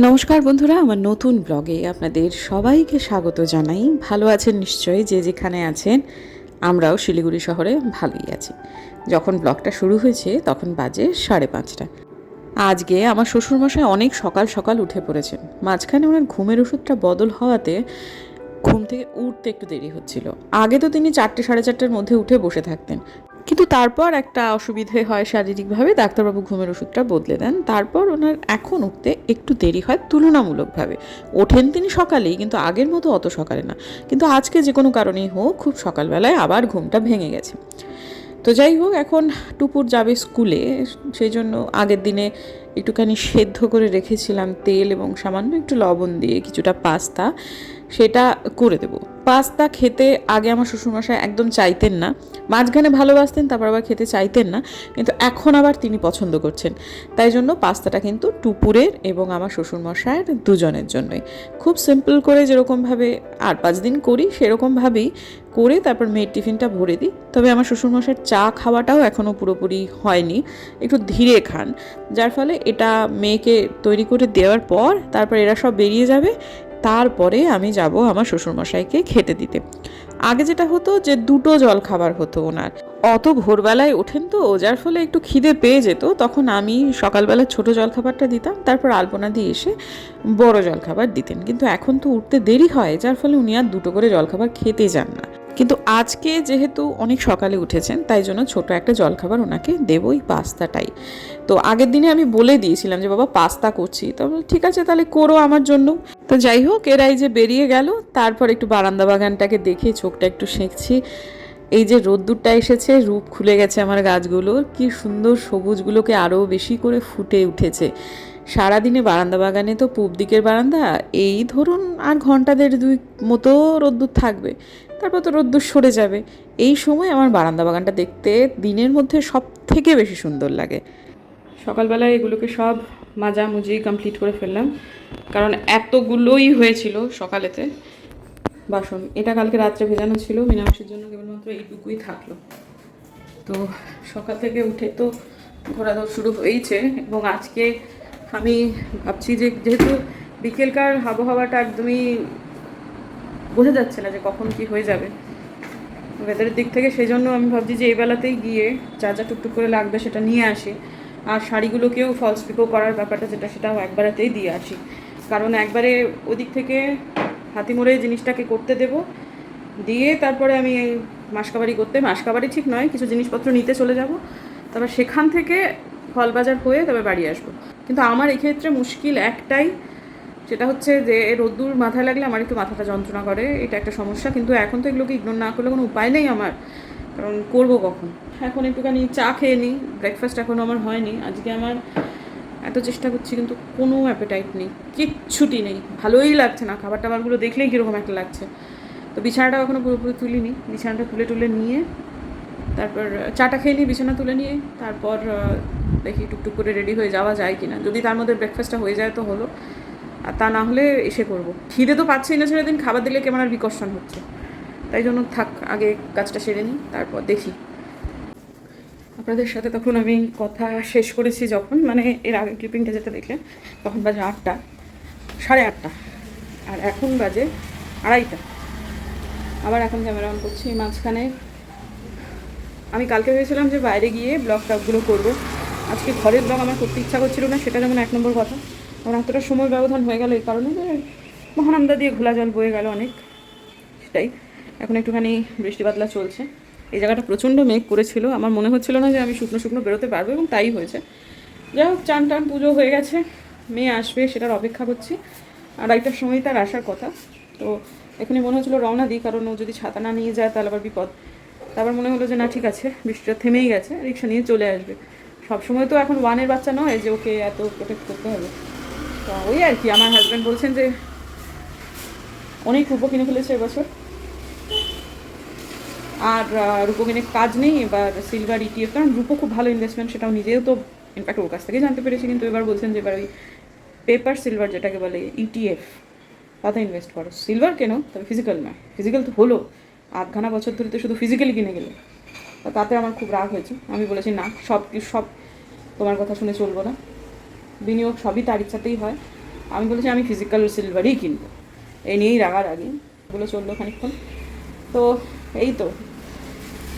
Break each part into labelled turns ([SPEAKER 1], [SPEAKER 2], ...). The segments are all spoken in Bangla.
[SPEAKER 1] নমস্কার বন্ধুরা, আমার নতুন ব্লগে আপনাদের সবাইকে স্বাগত জানাই। ভালো আছেন নিশ্চয়ই, যে যেখানে আছেন, আমরাও শিলিগুড়ি শহরে ভালোই আছি। যখন ব্লগটা শুরু হয়েছে, তখন বাজে সাড়ে পাঁচটা। আজকে আমার শ্বশুরমশাই অনেক সকাল সকাল উঠে পড়েছেন। মাঝখানে ওনার ঘুমের ওষুধটা বদল হওয়াতে ঘুম থেকে উঠতে একটু দেরি হচ্ছিল। আগে তো তিনি চারটে, সাড়ে চারটের মধ্যে উঠে বসে থাকতেন। কিন্তু তারপর একটা অসুবিধে হয় শারীরিকভাবে, ডাক্তারবাবু ঘুমের ওষুধটা বদলে দেন। তারপর ওনার এখন উঠতে একটু দেরি হয় তুলনামূলকভাবে। ওঠেন তিনি সকালেই, কিন্তু আগের মতো অত সকালে না। কিন্তু আজকে যে কোনো কারণেই হোক, খুব সকালবেলায় আবার ঘুমটা ভেঙে গেছে। তো যাই হোক, এখন টুপুর যাবে স্কুলে। সেই জন্য আগের দিনে একটুখানি সেদ্ধ করে রেখেছিলাম তেল এবং সামান্য একটু লবণ দিয়ে কিছুটা পাস্তা। সেটা করে দেবো। পাস্তা খেতে আগে আমার শ্বশুরমশাই একদম চাইতেন না। মাঝখানে ভালোবাসতেন, তারপর আবার খেতে চাইতেন না। কিন্তু এখন আবার তিনি পছন্দ করছেন। তাই জন্য পাস্তাটা কিন্তু টুপুরের এবং আমার শ্বশুরমশাইয়ের দুজনের জন্যই। খুব সিম্পল করে যেরকমভাবে আর পাঁচ দিন করি, সেরকমভাবেই করে তারপর মেয়ের টিফিনটা ভরে দিই। তবে আমার শ্বশুরমশাইয়ের চা খাওয়াটাও এখনও পুরোপুরি হয়নি। একটু ধীরে খান। যার ফলে এটা মেয়েকে তৈরি করে দেওয়ার পর তারপর এরা সব বেরিয়ে যাবে। তারপরে আমি যাব আমার শ্বশুরমশাইকে খেতে দিতে। আগে যেটা হতো যে দুটো জল খাবার হতো ওনার। অত ভোরবেলায় ওঠেন তো, যার ফলে একটু খিদে পেয়ে যেত, তখন আমি সকালবেলা ছোট জলখাবারটা দিতাম, তারপর আলপনা দিয়ে এসে বড় জলখাবার দিতেন। কিন্তু এখন তো উঠতে দেরি হয়, যার ফলে উনি আর দুটো করে জলখাবার খেতে যান না। কিন্তু আজকে যেহেতু অনেক সকালে উঠেছেন, তাই জন্য ছোট একটা জলখাবার ওনাকে দেবই পাস্তাটাই। তো আগের দিনে আমি বলে দিয়েছিলাম যে, বাবা, পাস্তা করছি। তো ঠিক আছে, তাহলে করো আমার জন্য। তো যাই হোক, এরাই যে বেরিয়ে গেল, তারপর একটু বারান্দা বাগানটাকে দেখে চোখটা একটু সেঁকছি। এই যে রোদ্দুরটা এসেছে, রূপ খুলে গেছে আমার গাছগুলোর। কি সুন্দর সবুজগুলোকে আরও বেশি করে ফুটে উঠেছে। সারাদিনে বারান্দা বাগানে তো পূব দিকের বারান্দা, এই ধরুন আর ঘণ্টা দেড় দুই মতো রোদ্দুর থাকবে। তারপর তো রোদ্দুর সরে যাবে। এই সময় আমার বারান্দা বাগানটা দেখতে দিনের মধ্যে সব থেকে বেশি সুন্দর লাগে। সকালবেলায় এগুলোকে সব মাজামুজি কমপ্লিট করে ফেললাম। কারণ এতগুলোই হয়েছিল সকালেতে। বাসন, এটা কালকে রাত্রে ভেজানো ছিল মিনামাসির জন্য কেবলমাত্র এইটুকুই থাকল। তো সকাল থেকে উঠে তো ঘোরাদৌড় শুরু হয়েছে এবং আজকে আমি ভাবছি যে যেহেতু বিকেলকার আবহাওয়াটা একদমই বোঝা যাচ্ছে না যে কখন কি হয়ে যাবে। ওয়েদারের দিক থেকে সেই জন্য আমি ভাবছি যে এই বেলাতেই গিয়ে যা যা টুকটুক করে লাগবে সেটা নিয়ে আসি। আর শাড়িগুলোকেও ফলস পিকো করার ব্যাপারটা যেটা, সেটাও একবারেতেই দিয়ে আসি। কারণ একবারে ওদিক থেকে হাতি মোড়ে জিনিসটাকে করতে দেব। দিয়ে তারপরে আমি এই মাসকাবাড়ি করতে, মাসকাবাড়ি ঠিক নয়, কিছু জিনিসপত্র নিতে চলে যাব। তারপর সেখান থেকে ফল বাজার হয়ে তবে বাড়ি আসব। কিন্তু আমার এক্ষেত্রে মুশকিল একটাই সেটা হচ্ছে যে রোদ্দুর মাথায় লাগলে আমার একটু মাথাটা যন্ত্রণা করে, এটা একটা সমস্যা। কিন্তু এখন তো এগুলোকে ইগনোর না করলে কোনো উপায় নেই আমার। কারণ করব কখন? এখন একটুখানি চা খেয়ে নিই ব্রেকফাস্ট এখনও আমার হয়নি। আজকে আমার এত চেষ্টা করছি কিন্তু কোনো অ্যাপেটাইট নেই, কিচ্ছুটি নেই। ভালোই লাগছে না, খাবার টাবারগুলো দেখলেই কীরকম একটা লাগছে। তো বিছানাটাও এখনও পুরোপুরি তুলিনি, বিছানাটা তুলে তুলে নিয়ে, তারপর চাটা খেয়ে নিই বিছানা তুলে নিয়ে, তারপর দেখি টুকটুক করে রেডি হয়ে যাওয়া যায় কিনা। যদি তার মধ্যে ব্রেকফাস্টটা হয়ে যায় তো হলো। আর তা না হলে এসে করব। খিদে তো পাচ্ছেই না ছেড়ে দিন খাবার দিলে কেমন আর বিকর্ষণ হচ্ছে? তাই জন্য থাক, আগে কাজটা সেরে নিই, তারপর দেখি। আপনাদের সাথে তখন আমি কথা শেষ করেছি যখন মানে এর আগে ক্লিপিংটা যেটা দেখলেন, তখন বাজে আটটা, সাড়ে আটটা। আর এখন বাজে আড়াইটা। আবার এখন ক্যামেরা অন করছি মাঝখানে আমি কালকে ভেবেছিলাম যে বাইরে গিয়ে ব্লগ টকগুলো করব। আজকে ঘরের ব্লগ আমার করতে ইচ্ছা করছিল না, সেটা যেমন এক নম্বর কথা। আমার এতটা সময় ব্যবধান হয়ে গেল এই কারণে মহানন্দা দিয়ে ঘোলা জল বয়ে গেল অনেক। সেটাই। এখন একটুখানি বৃষ্টি বাদলা চলছে। এই জায়গাটা প্রচণ্ড মেঘ করেছিল। আমার মনে হচ্ছিল না যে আমি শুকনো শুকনো বেরোতে পারব এবং তাই হয়েছে। যাই হোক, চান টান পুজো হয়ে গেছে। মেয়ে আসবে, সেটার অপেক্ষা করছি। আড়াইটার সময় তার আসার কথা। তো এখানে মনে হচ্ছিল রওনা দিই, কারণ ও যদি ছাতা না নিয়ে যায় তাহলে আবার বিপদ। তারপর মনে হলো যে না, ঠিক আছে, বৃষ্টিটা থেমেই গেছে, রিক্সা নিয়ে চলে আসবে। সবসময় তো এখন ওয়ানের বাচ্চা নয় যে ওকে এত প্রোটেক্ট করতে হবে। ওই আর কি, আমার হাজব্যান্ড বলছেন যে অনেক রূপো কিনে ফেলেছে এবছর। আর রূপো কিনে কাজ নেই, এবার সিলভার ইটিএফ কারণ রূপো খুব ভালো ইনভেস্টমেন্ট সেটাও নিজেও তো ইনফ্যাক্ট ওর কাছ থেকেই জানতে পেরেছি, কিন্তু এবার বলছেন যে এবার ওই পেপার সিলভার যেটাকে বলে ইটিএফ তাতে ইনভেস্ট করো। সিলভার কেন? তবে ফিজিক্যাল নয়। ফিজিক্যাল তো হলো। আধখানা বছর ধরে তো শুধু ফিজিক্যালি কিনে গেলে। তাতে আমার খুব রাগ হয়েছে। আমি বলেছি, না, সব সব তোমার কথা শুনে চলবো না। বিনিয়োগ সবই তার ইচ্ছাতেই হয়। আমি বলেছি, আমি ফিজিক্যাল সিলভারই কিনবো। এই নিয়েই রাগারাগি। ওগুলো চলল খানিকক্ষণ। তো এই তো।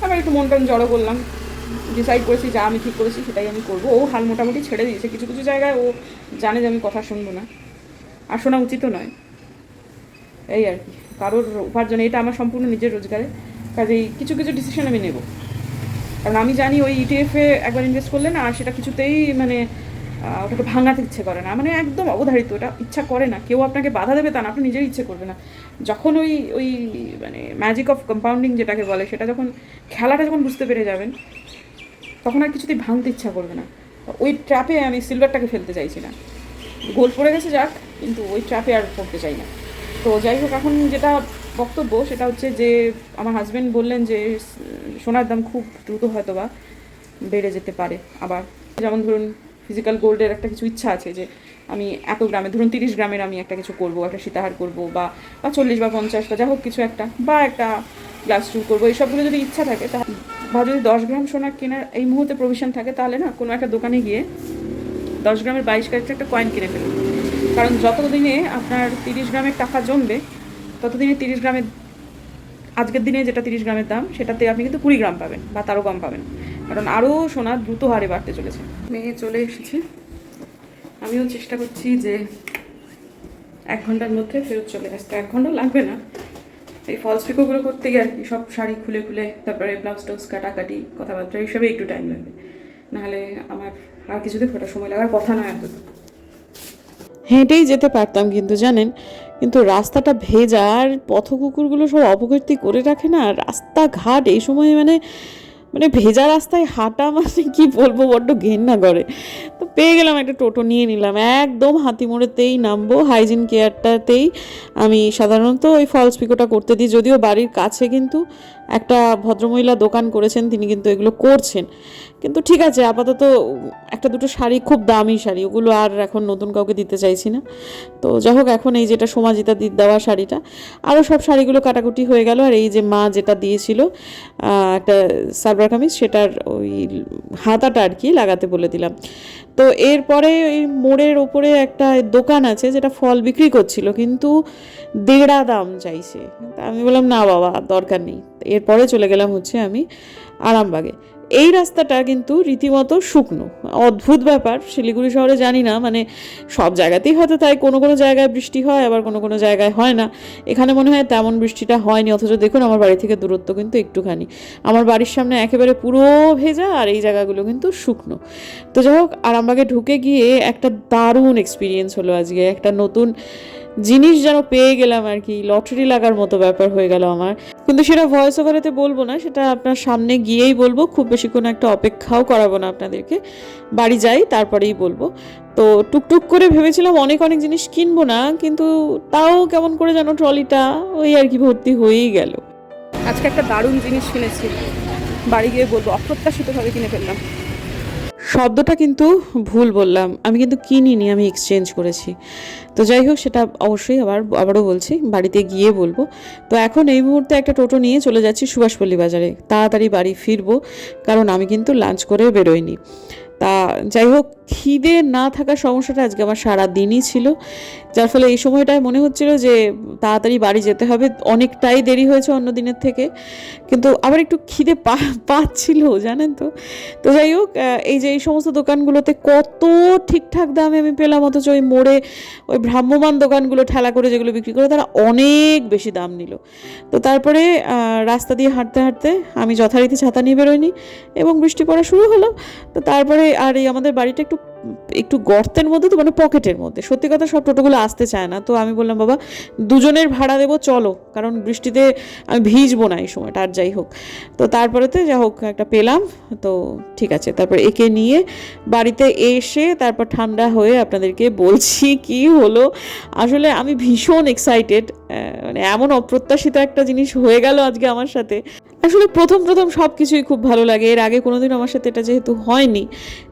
[SPEAKER 1] আবার একটু মন টন জড়ো করলাম। ডিসাইড করেছি যা আমি ঠিক করেছি সেটাই আমি করব। ও হাল মোটামুটি ছেড়ে দিয়েছে। কিছু কিছু জায়গায় ও জানে যে আমি কথা শুনব না। আর শোনা উচিতও নয়। এই আর কি। কারোর উপার্জন, এটা আমার সম্পূর্ণ নিজের রোজগারে। কাজেই কিছু কিছু ডিসিশন আমি নেব। কারণ আমি জানি ওই ইটিএফে একবার ইনভেস্ট করলে না, আর সেটা কিছুতেই মানে ওটাকে ভাঙাতে ইচ্ছে করে না। মানে একদম অবধারিত ওটা ইচ্ছা করে না। কেউ আপনাকে বাধা দেবে তা না, আপনি নিজের ইচ্ছে করবে না। যখন ওই ওই মানে ম্যাজিক অফ কম্পাউন্ডিং যেটাকে বলে, সেটা যখন, খেলাটা যখন বুঝতে পেরে যাবেন, তখন আর কিছুতেই ভাঙতে ইচ্ছা করবে না। ওই ট্র্যাপে আমি সিলভারটাকে ফেলতে চাইছি না। গোল পড়ে গেছে যাক, কিন্তু ওই ট্র্যাপে আর পড়তে চাই না। তো যাই হোক, এখন যেটা বক্তব্য, সেটা হচ্ছে যে, আমার হাজব্যান্ড বললেন যে, সোনার দাম খুব দ্রুত হয়তো বা বেড়ে যেতে পারে। আবার যেমন ধরুন ফিজিক্যাল গোল্ডের একটা কিছু ইচ্ছা আছে যে আমি এত গ্রামে, ধরুন তিরিশ গ্রামের আমি একটা কিছু করব, একটা সীতাহার করব বা বা চল্লিশ বা পঞ্চাশ বা যা হোক কিছু একটা, বা একটা গ্লাস টুর করব, এইসবগুলো যদি ইচ্ছা থাকে, তা বা যদি দশ গ্রাম সোনা কেনার এই মুহূর্তে প্রভিশন থাকে, তাহলে না কোনো একটা দোকানে গিয়ে দশ গ্রামের বাইশ ক্যারেটের একটা কয়েন কিনে ফেলুন। কারণ যতদিনে আপনার তিরিশ গ্রামের টাকা জমবে, ততদিনে তিরিশ গ্রামের আজকের দিনে যেটা তিরিশ গ্রামের দাম, সেটাতে আপনি কিন্তু কুড়ি গ্রাম পাবেন বা তারও কম পাবেন। কারণ আরও সোনা দ্রুত হারে বাড়তে চলেছে। মেয়ে চলে এসেছে। আমিও চেষ্টা করছি যে এক ঘণ্টার মধ্যে ফেরত চলে আসতে। এক ঘণ্টা লাগবে না। এই ফলস পিকোগুলো করতে গিয়ে আর কি সব শাড়ি খুলে খুলে, তারপরে ব্লাউজ টাউজ কাটাকাটি, কথাবার্তা এইসবে একটু টাইম লাগবে। নাহলে আমার আর কিছুতে ফোটা সময় লাগার কথা নয় এত হেঁটেই যেতে পারতাম কিন্তু, জানেন? কিন্তু রাস্তাটা ভেজা আর পথ কুকুরগুলো সব অপকীর্তি করে রাখে না। রাস্তাঘাট এই সময় মানে মানে ভেজা রাস্তায় হাঁটা মানে কি বলব, বড্ড ঘেন্না করে। তো পেয়ে গেলাম একটা টোটো, নিয়ে নিলাম। একদম হাতিমোড়েতেই নামবো হাইজিন কেয়ারটাতেই আমি সাধারণত ওই ফলস পিকোটা করতে দিই, যদিও বাড়ির কাছে কিন্তু একটা ভদ্রমহিলা দোকান করেছেন, তিনি কিন্তু এগুলো করছেন। কিন্তু ঠিক আছে, আপাতত একটা দুটো শাড়ি, খুব দামি শাড়ি, ওগুলো আর এখন নতুন কাউকে দিতে চাইছি না। তো যাই হোক, এখন এই যেটা সমাজিতা দি, দেওয়া শাড়িটা আরও সব শাড়িগুলো কাটাকুটি হয়ে গেল। আর এই যে মা যেটা দিয়েছিল একটা সাবরা কামিজ, সেটার ওই হাতাটা আর কি লাগাতে বলে দিলাম। তো এরপরে ওই মোড়ের ওপরে একটা দোকান আছে, যেটা ফল বিক্রি করছিল, কিন্তু দেড়া দাম চাইছে। তা আমি বললাম, না বাবা, দরকার নেই। এরপরে চলে গেলাম হচ্ছে আমি আরামবাগে। এই রাস্তাটা কিন্তু রীতিমতো শুকনো। অদ্ভুত ব্যাপার, শিলিগুড়ি শহরে জানি না মানে সব জায়গাতেই হয়তো তাই, কোনো কোনো জায়গায় বৃষ্টি হয়, আবার কোনো কোনো জায়গায় হয় না। এখানে মনে হয় তেমন বৃষ্টিটা হয়নি, অথচ দেখুন আমার বাড়ি থেকে দূরত্ব কিন্তু একটুখানি। আমার বাড়ির সামনে একেবারে পুরো ভেজা আর এই জায়গাগুলো কিন্তু শুকনো। তো যাই হোক, আরামবাগে ঢুকে গিয়ে একটা দারুণ এক্সপিরিয়েন্স হলো আজকে, একটা নতুন জিনিস যেন পেয়ে গেলাম আর কি, লটারি লাগার মতো ব্যাপার হয়ে গেল আমার। কিন্তু সেটা ভয়েস ওভারেতে বলব না, সেটা আপনার সামনে গিয়েই বলব, খুব বেশিক্ষণ একটা অপেক্ষাও করাবো না আপনাদেরকে। বাড়ি যাই, তারপরেই বলব। তো টুকটুক করে ভেবেছিলাম অনেক অনেক জিনিস কিনবো না, কিন্তু তাও কেমন করে যেন ট্রলিটা ওই আর কি ভর্তি হয়েই গেল। আজকে একটা দারুণ জিনিস কিনেছি। বাড়ি গিয়ে বলব, অপ্রত্যাশিতভাবে কিনে ফেললাম। শব্দটা কিন্তু ভুল বললাম। আমি কিন্তু কিনিনি আমি এক্সচেঞ্জ করেছি। তো যাই হোক, সেটা অবশ্যই আবার, আবারও বলছি, বাড়িতে গিয়ে বলব। তো এখন এই মুহূর্তে একটা টোটো নিয়ে চলে যাচ্ছি সুভাষপল্লী বাজারে। তাড়াতাড়ি বাড়ি ফিরবো, কারণ আমি কিন্তু লাঞ্চ করে বেরোইনি। তা যাই হোক, খিদে না থাকার সমস্যাটা আজকে আমার সারা দিনই ছিল। যার ফলে এই সময়টায় মনে হচ্ছিল যে তাড়াতাড়ি বাড়ি যেতে হবে। অনেকটাই দেরি হয়েছে অন্য দিনের থেকে। কিন্তু আবার একটু খিদে পাচ্ছিল, জানেন তো? তো যাই হোক এই যে এই সমস্ত দোকানগুলোতে কত ঠিকঠাক দামে আমি পেলাম, অথচ ওই মোড়ে ওই ভ্রাম্যমান দোকানগুলো ঠেলা করে যেগুলো বিক্রি করে, তারা অনেক বেশি দাম নিল। তো তারপরে রাস্তা দিয়ে হাঁটতে হাঁটতে আমি যথারীতি ছাতা নিয়ে বেরোইনি এবং বৃষ্টি পড়া শুরু হলো। তো তারপরে আর এই আমাদের বাড়িটা একটু একটু গর্তের মধ্যে তো মানে পকেটের মধ্যে। সত্যি কথা সব টোটোগুলো আসতে চায় না। তো আমি বললাম, বাবা, দুজনের ভাড়া দেবো, চলো। কারণ বৃষ্টিতে আমি ভিজবো না এই সময়টা আর যাই হোক। তো তারপরেতে যা হোক, একটা পেলাম। তো ঠিক আছে, তারপর একে নিয়ে বাড়িতে এসে তারপর ঠান্ডা হয়ে আপনাদেরকে বলছি কি হলো। আসলে আমি ভীষণ এক্সাইটেড মানে এমন অপ্রত্যাশিত একটা জিনিস হয়ে গেল আজকে আমার সাথে। আসলে প্রথম প্রথম সব কিছুই খুব ভালো লাগে। এর আগে কোনোদিন আমার সাথে এটা যেহেতু হয়নি,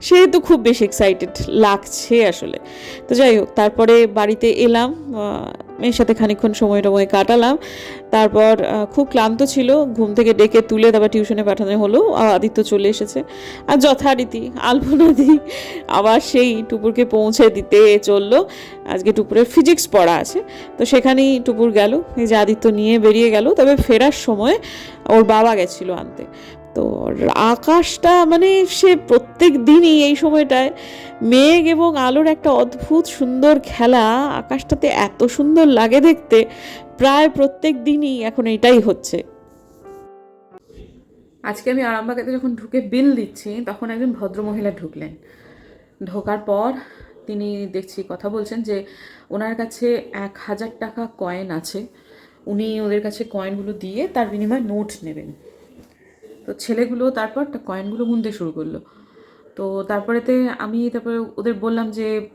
[SPEAKER 1] সেহেতু খুব বেশি এক্সাইটেড লাগছে আসলে। তো যাই হোক, তারপরে বাড়িতে এলাম মেয়ের সাথে খানিকক্ষণ সময় টময় কাটালাম। তারপর খুব ক্লান্ত ছিল, ঘুম থেকে ডেকে তুলে তারপর টিউশনে পাঠানো হলো। আদিত্য চলে এসেছে। আর যথারীতি, আলপনা দি আবার সেই টুপুরকে পৌঁছে দিতে চলল। আজকে টুপুরের ফিজিক্স পড়া আছে। তো সেখানেই টুপুর গেল। এই যে আদিত্য নিয়ে বেরিয়ে গেল। তবে ফেরার সময় ওর বাবা গেছিল আনতে। তো আকাশটা মানে সে প্রত্যেক দিনই এই সময়টায় মেঘ এবং আলোর একটা অদ্ভুত সুন্দর খেলা। আকাশটাতে এত সুন্দর লাগে দেখতে, প্রায় প্রত্যেক দিনই এখন এটাই হচ্ছে। আজকে আমি আরামবাগেতে যখন ঢুকে বিল দিচ্ছি, তখন একজন ভদ্রমহিলা ঢুকলেন। ঢোকার পর তিনি দেখছি, কথা বলছেন যে ওনার কাছে এক হাজার টাকা কয়েন আছে। উনি ওদের কাছে কয়েনগুলো দিয়ে তার বিনিময়ে নোট নেবেন। তো ছেলেগুলো তারপর কয়েনগুলো গুনতে শুরু করল। তো তারপরেতে আমি তারপরে ওদের বললাম যে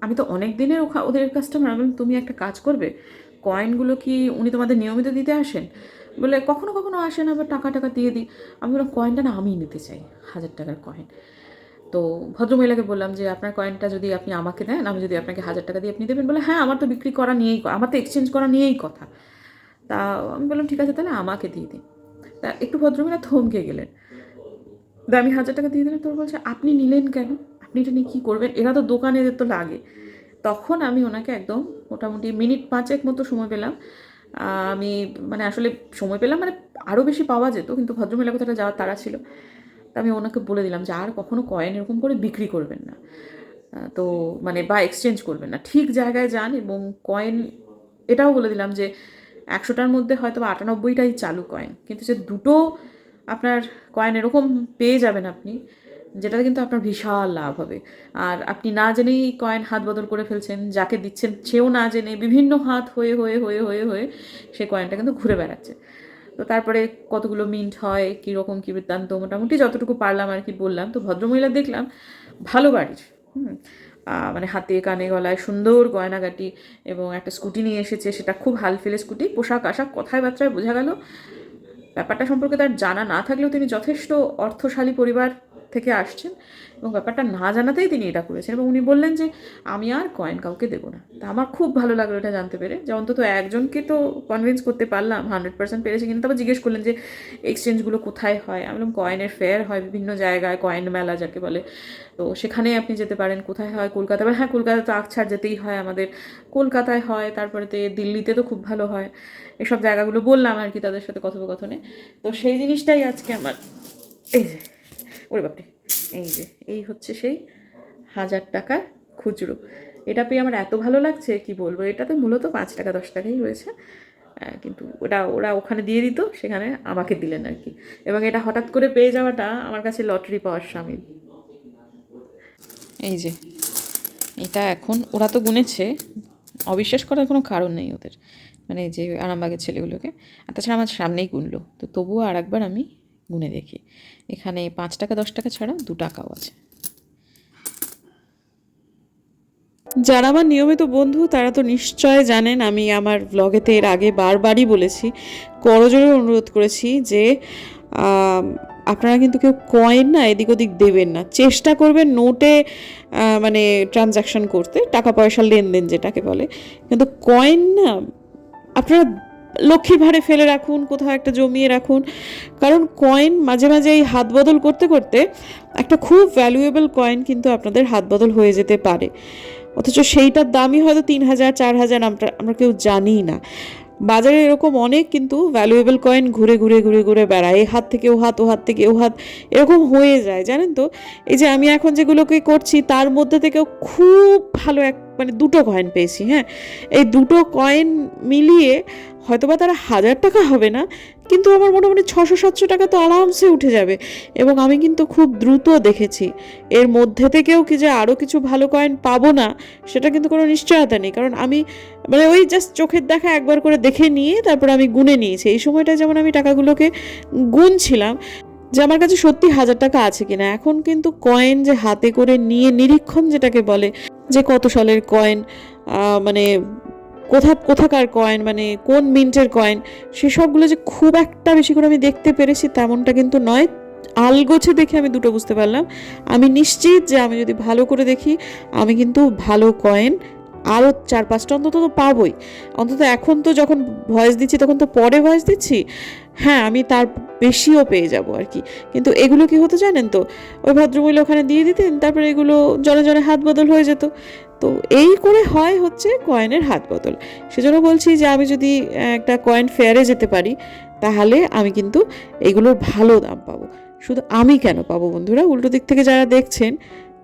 [SPEAKER 1] আমি তো অনেক দিনের ওখা- ওদের কাস্টমার আমি তুমি একটা কাজ করবে? কয়েনগুলো কি উনি তোমাদের নিয়মিত দিতে আসেন? বলে, কখনো কখনো আসেন আবার টাকা টাকা দিয়ে দিই। আমি বললাম, কয়েনটা না আমি নিতে চাই, হাজার টাকার কয়েন। তো ভদ্রমহিলাকে বললাম যে, আপনার কয়েনটা যদি আপনি আমাকে দেন, আমি যদি আপনাকে হাজার টাকা দিয়ে আপনি দেবেন? বলে হ্যাঁ আমার তো বিক্রি করা নিয়েই, আমার তো এক্সচেঞ্জ করা নিয়েই কথা। তা আমি বললাম, ঠিক আছে, তাহলে আমাকে দিয়ে দিন। তা একটু ভদ্রমহিলা থমকে গেলেন। তা আমি হাজার টাকা দিয়ে দিলাম তোর বলছে, আপনি নিলেন কেন? আপনি এটা নিয়ে কী করবেন? এরা তো দোকানে, এদের তো লাগে। তখন আমি ওনাকে একদম মোটামুটি মিনিট পাঁচেক মতো সময় পেলাম। আমি মানে আসলে সময় পেলাম মানে আরও বেশি পাওয়া যেত, কিন্তু ভদ্রমহিলা কোথাটা যাওয়ার তারা ছিল। তা আমি ওনাকে বলে দিলাম যে, আর কখনো কয়েন এরকম করে বিক্রি করবেন না। তো মানে বা এক্সচেঞ্জ করবেন না। ঠিক জায়গায় যান এবং কয়েন, এটাও বলে দিলাম যে একশোটার মধ্যে হয়তো আটানব্বইটাই চালু কয়েন কিন্তু যে দুটো আপনার কয়েন এরকম পেয়ে যাবেন আপনি, যেটাতে কিন্তু আপনার বিশাল লাভ হবে। আর আপনি না জেনেই কয়েন হাত বদল করে ফেলছেন, যাকে দিচ্ছেন সেও না জেনে বিভিন্ন হাত হয়ে হয়ে হয়ে হয়ে হয়ে সে কয়েনটা কিন্তু ঘুরে বেড়াচ্ছে। তো তারপরে কতগুলো মিন্ট হয়, কীরকম, কী বৃত্তান্ত, মোটামুটি যতটুকু পারলাম আর কি বললাম। তো ভদ্রমহিলা দেখলাম ভালো বাড়ির, হুম। মানে হাতে, কানে, গলায় সুন্দর গয়নাগাটি এবং একটা স্কুটি নিয়ে এসেছে। সেটা খুব হাল ফেলে স্কুটি, পোশাক, আশাক কথায় বার্তায় বোঝা গেল। ব্যাপারটা সম্পর্কে তার জানা না থাকলেও তিনি যথেষ্ট অর্থশালী পরিবার। থেকে আসছেন এবং ব্যাপারটা না জানাতেই তিনি এটা করেছেন এবং উনি বললেন যে, আমি আর কয়েন কাউকে দেবো না। তা আমার খুব ভালো লাগল এটা জানতে পেরে। যে অন্তত একজনকে তো কনভিন্স করতে পারলাম হান্ড্রেড পার্সেন্ট পেরেছি কিন্তু তারপর জিজ্ঞেস করলেন যে এক্সচেঞ্জগুলো কোথায় হয়? আমি বললাম কয়েনের ফেয়ার হয় বিভিন্ন জায়গায় কয়েন মেলা যাকে বলে। তো সেখানে আপনি যেতে পারেন, কোথায় হয়? কলকাতায় এবার হ্যাঁ কলকাতায় তো আকছাড় যেতেই হয় আমাদের। কলকাতায় হয়, তারপরেতে দিল্লিতে তো খুব ভালো হয়। এসব জায়গাগুলো বললাম আর কি তাদের সাথে কথোপকথনে। তো সেই জিনিসটাই আজকে আমার। এই যে ওরে বাপরে, এই যে, এই হচ্ছে সেই হাজার টাকার খুচরো। এটা পেয়ে আমার এত ভালো লাগছে, কি বলব? এটাতে মূলত পাঁচ টাকা, দশ টাকাই রয়েছে। কিন্তু ওটা, ওরা ওখানে দিয়ে দিত, সেখানে আমাকে দিলেন আর কি। এবং এটা হঠাৎ করে পেয়ে যাওয়াটা আমার কাছে লটারি পাওয়ার সামিল এই যে, এটা এখন, ওরা তো গুনেছে, অবিশ্বাস করার কোনো কারণ নেই ওদের। মানে যে আরামবাগের ছেলেগুলোকে। আর তাছাড়া আমার সামনেই গুনলো। তো তবুও আর একবার আমি গুনে দেখি। এখানে পাঁচ টাকা, দশ টাকা ছাড়া দু টাকাও আছে। যারা আমার নিয়মিত বন্ধু, তারা তো নিশ্চয় জানেন, আমি আমার ব্লগেতে এর আগে বারবারই বলেছি করজোরে অনুরোধ করেছি যে আপনারা কিন্তু কেউ কয়েন না এদিক ওদিক দেবেন না। চেষ্টা করবেন নোটে মানে ট্রানজাকশন করতে টাকা পয়সার লেনদেন যেটাকে বলে। কিন্তু কয়েন না, আপনারা লক্ষ্মীর ভাড়ে ফেলে রাখুন, কোথাও একটা জমিয়ে রাখুন। কারণ কয়েন মাঝে মাঝে এই হাত বদল করতে করতে একটা খুব ভ্যালুয়েবল কয়েন কিন্তু আপনাদের হাত বদল হয়ে যেতে পারে। অথচ সেইটার দামই হয়তো তিন হাজার, চার হাজার, আমরা আমরা কেউ জানি না। বাজারে এরকম অনেক কিন্তু ভ্যালুয়েবল কয়েন ঘুরে ঘুরে ঘুরে ঘুরে বেড়ায়। এই হাত থেকে ও হাত ও হাত থেকে ও হাত এরকম হয়ে যায়, জানেন তো? এই যে আমি এখন যেগুলোকে করছি, তার মধ্যে থেকেও খুব ভালো এক মানে দুটো কয়েন পেয়েছি হ্যাঁ? এই দুটো কয়েন মিলিয়ে হয়তোবা তারা হাজার টাকা হবে না, কিন্তু আমার মোটামুটি ছশো সাতশো টাকা তো আরামসে উঠে যাবে। এবং আমি কিন্তু খুব দ্রুত দেখেছি, এর মধ্যে থেকেও কি যে আরও কিছু ভালো কয়েন পাবো না, সেটা কিন্তু কোনো নিশ্চয়তা নেই। কারণ আমি মানে ওই জাস্ট চোখের দেখা একবার করে দেখে নিয়ে তারপর আমি গুনে নিয়েছি। এই সময়টা যেমন আমি টাকাগুলোকে গুনছিলাম, যে আমার কাছে সত্যি হাজার টাকা আছে কিনা। এখন কিন্তু কয়েন যে হাতে করে নিয়ে নিরীক্ষণ যেটাকে বলে যে কত সালের কয়েন মানে কোথা, কোথাকার কয়েন মানে কোন মিন্টের কয়েন সেসবগুলো যে খুব একটা বেশি করে আমি দেখতে পেরেছি তেমনটা কিন্তু নয়। আলগোছে দেখে আমি দুটো বুঝতে পারলাম। আমি নিশ্চিত যে আমি যদি ভালো করে দেখি, আমি কিন্তু ভালো কয়েন আরও চার পাঁচটা অন্তত তো পাবোই। অন্তত এখন তো যখন ভয়েস দিচ্ছি, তখন তো পরে ভয়েস দিচ্ছি। হ্যাঁ আমি তার বেশিও পেয়ে যাব আর কি। কিন্তু এগুলো কি হতো জানেন তো? ওই ভদ্রমহিলা ওখানে দিয়ে দিতেন, তারপরে এগুলো জনে জনে হাত বদল হয়ে যেত। তো এই করে হয় হচ্ছে কয়েনের হাত বদল। সেজন্য বলছি যে আমি যদি একটা কয়েন ফেয়ারে যেতে পারি, তাহলে আমি কিন্তু এগুলোর ভালো দাম পাবো। শুধু আমি কেন পাবো বন্ধুরা? উল্টো দিক থেকে যারা দেখছেন,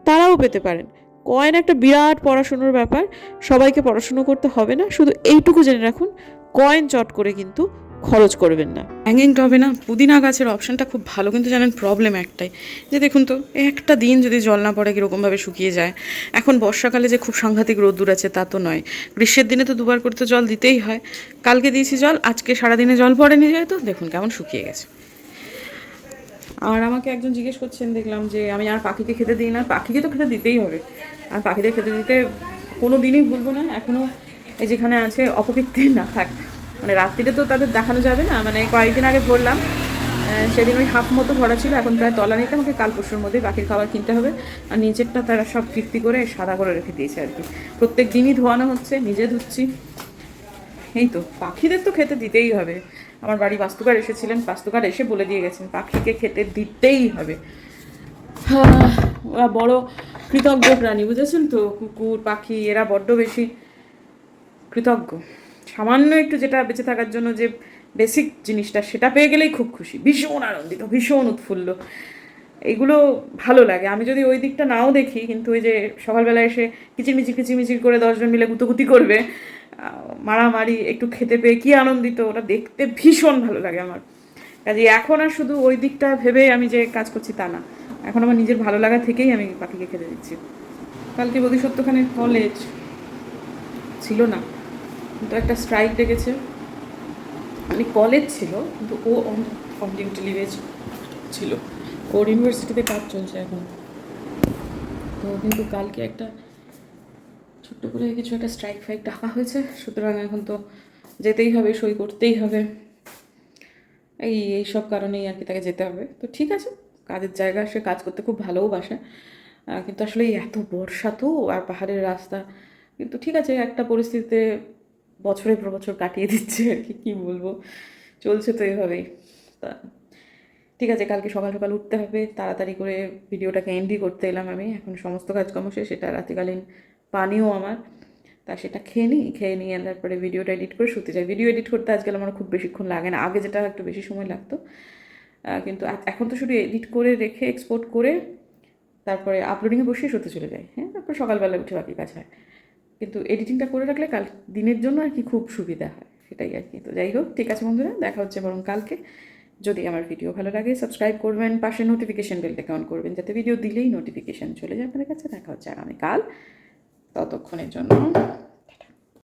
[SPEAKER 1] তারাও পেতে পারেন। কয়েন একটা বিরাট পড়াশুনোর ব্যাপার, সবাইকে পড়াশুনো করতে হবে না, শুধু এইটুকু জেনে রাখুন, কয়েন চট করে কিন্তু খরচ করবেন না। হ্যাঙ্গিং টবে না, পুদিনা গাছের অপশানটা খুব ভালো, কিন্তু জানেন প্রবলেম একটাই। যে দেখুন তো, একটা দিন যদি জল না পড়ে, কীরকমভাবে শুকিয়ে যায়? এখন বর্ষাকালে যে খুব সাংঘাতিক রোদ্দুর আছে, তা তো নয়। গ্রীষ্মের দিনে তো দুবার করে তো জল দিতেই হয়। কালকে দিয়েছি জল, আজকে সারাদিনে জল পড়েনি যায় তো? দেখুন কেমন শুকিয়ে গেছে। আর আমাকে একজন জিজ্ঞেস করছেন, দেখলাম যে আমি আর পাখিকে খেতে দিই না, পাখিকে তো খেতে দিতেই হবে। আর পাখিদের খেতে দিতে কোনো দিনই ভুলবো না এখনও এই যেখানে আছে অপকীর্তি না থাক। মানে রাত্রিতে তো তাদের দেখানো যাবে না মানে কয়েকদিন আগে বললাম সেদিন ওই হাফ মতো ভরা ছিল, এখন প্রায় তলা নিতে আমাকে কাল পরশুর মধ্যেই পাখির খাবার কিনতে হবে। আর নিচেরটা তারা সব কীর্তি করে সাদা করে রেখে দিয়েছে আর কি। প্রত্যেক দিনই ধোয়ানো হচ্ছে, নিজে ধুচ্ছি। এই তো, পাখিদের তো খেতে দিতেই হবে। আমার বাড়ি বাস্তুকার এসেছিলেন, বাস্তুকার এসে বলে দিয়ে গেছেন, পাখিকে খেতে দিতেই হবে। ওরা বড় কৃতজ্ঞ প্রাণী, বুঝেছেন তো? কুকুর, পাখি, এরা বড্ড বেশি কৃতজ্ঞ। সামান্য একটু যেটা বেঁচে থাকার জন্য যে বেসিক জিনিসটা, সেটা পেয়ে গেলেই খুব খুশি। ভীষণ আনন্দিত, ভীষণ উৎফুল্ল। এইগুলো ভালো লাগে। আমি যদি ওই দিকটা নাও দেখি, কিন্তু ওই যে সকালবেলা এসে কিচিরমিচির কিচিরমিচির করে দশজন মিলে গুতোগুতি করবে মারামারি, একটু খেতে পেয়ে কি আনন্দিত, ওটা দেখতে ভীষণ ভালো লাগে আমার। কাজে এখন আর শুধু ওই দিকটা ভেবে আমি যে কাজ করছি তা না। এখন আমার নিজের ভালো লাগা থেকেই আমি পাখিকে খেতে দিচ্ছি। কালকে বোধিসত্ত্বখানের কলেজ ছিল না, কিন্তু একটা স্ট্রাইক ডেকেছে মানে কলেজ ছিল, কিন্তু ও অন ডিউটি লিভে ছিল। ওর ইউনিভার্সিটিতে কাজ চলছে এখন। তো কিন্তু কালকে একটা ছোট্ট করে কিছু একটা স্ট্রাইক ফাইক ডাকা হয়েছে। সুতরাং এখন তো যেতেই হবে, সই করতেই হবে। এই এই সব কারণেই আর কি তাকে যেতে হবে। তো ঠিক আছে, কাজের জায়গা, সে কাজ করতে খুব ভালোও বাসে কিন্তু আসলে এত বর্ষা তো, আর পাহাড়ের রাস্তা। কিন্তু ঠিক আছে, একটা পরিস্থিতিতে বছরের পর বছর কাটিয়ে দিচ্ছে আর কি, কী বলব? চলছে তো এভাবেই। তা ঠিক আছে, কালকে সকাল সকাল উঠতে হবে। তাড়াতাড়ি করে ভিডিওটাকে এন্ডি করতে এলাম আমি। এখন সমস্ত কাজকর্ম শেষ সেটা রাতিকালীন পানিও আমার। তা সেটা খেয়ে নিই, খেয়ে নিয়ে তারপরে ভিডিওটা এডিট করে শুতে যাই। ভিডিও এডিট করতে আজকাল আমার খুব বেশিক্ষণ লাগে না। আগে যেটা একটু বেশি সময় লাগতো। কিন্তু এখন তো শুধু এডিট করে রেখে এক্সপোর্ট করে, তারপরে আপলোডিংয়ে বসিয়ে শুতে চলে যাই। হ্যাঁ তারপর সকালবেলা উঠে বাকি কাজ হয়। কিন্তু এডিটিংটা করে রাখলে কাল, দিনের জন্য আর কি খুব সুবিধা হয়, সেটাই আর কি। তো যাই হোক, ঠিক আছে বন্ধুরা, দেখা হচ্ছে বরং কালকে। যদি আমার ভিডিও ভালো লাগে সাবস্ক্রাইব করবেন, পাশে নোটিফিকেশান বেলটাকে অন করবেন, যাতে ভিডিও দিলেই নোটিফিকেশান চলে যায় আপনাদের কাছে। দেখা হচ্ছে আগামীকাল। ততক্ষণের জন্য